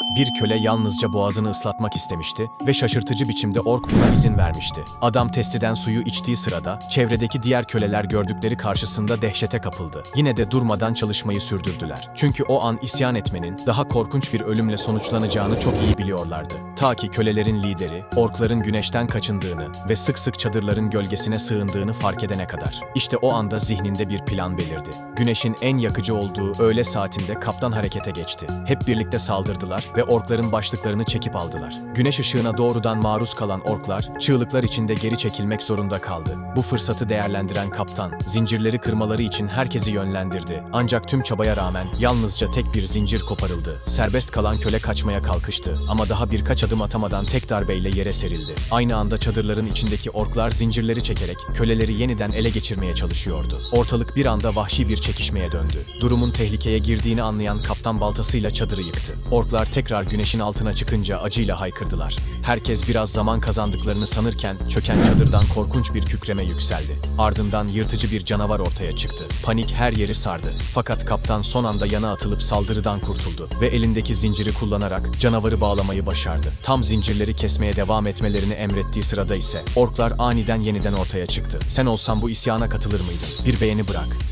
Bir köle yalnızca boğazını ıslatmak istemişti ve şaşırtıcı biçimde ork buna izin vermişti. Adam testiden suyu içtiği sırada çevredeki diğer köleler gördükleri karşısında dehşete kapıldı. Yine de durmadan çalışmayı sürdürdüler. Çünkü o an isyan etmenin daha korkunç bir ölümle sonuçlanacağını çok iyi biliyorlardı. Ta ki kölelerin lideri, orkların güneşten kaçındığını ve sık sık çadırların gölgesine sığındığını fark edene kadar. İşte o anda zihninde bir plan belirdi. Güneşin en yakıcı olduğu öğle saatinde kaptan harekete geçti. Hep birlikte saldırdılar ve orkların başlıklarını çekip aldılar. Güneş ışığına doğrudan maruz kalan orklar, çığlıklar içinde geri çekilmek zorunda kaldı. Bu fırsatı değerlendiren kaptan, zincirleri kırmaları için herkesi yönlendirdi. Ancak tüm çabaya rağmen yalnızca tek bir zincir koparıldı. Serbest kalan köle kaçmaya kalkıştı ama daha birkaç adım atamadan tek darbeyle yere serildi. Aynı anda çadırların içindeki orklar zincirleri çekerek köleleri yeniden ele geçirmeye çalışıyordu. Ortalık bir anda vahşi bir çekişmeye döndü. Durumun tehlikeye girdiğini anlayan kaptan baltasıyla çadırı yıktı. Orklar tekrar güneşin altına çıkınca acıyla haykırdılar. Herkes biraz zaman kazandıklarını sanırken çöken çadırdan korkunç bir kükreme yükseldi. Ardından yırtıcı bir canavar ortaya çıktı. Panik her yeri sardı. Fakat kaptan son anda yana atılıp saldırıdan kurtuldu ve elindeki zinciri kullanarak canavarı bağlamayı başardı. Tam zincirleri kesmeye devam etmelerini emrettiği sırada ise orklar aniden yeniden ortaya çıktı. Sen olsan bu isyana katılır mıydın? Bir beğeni bırak.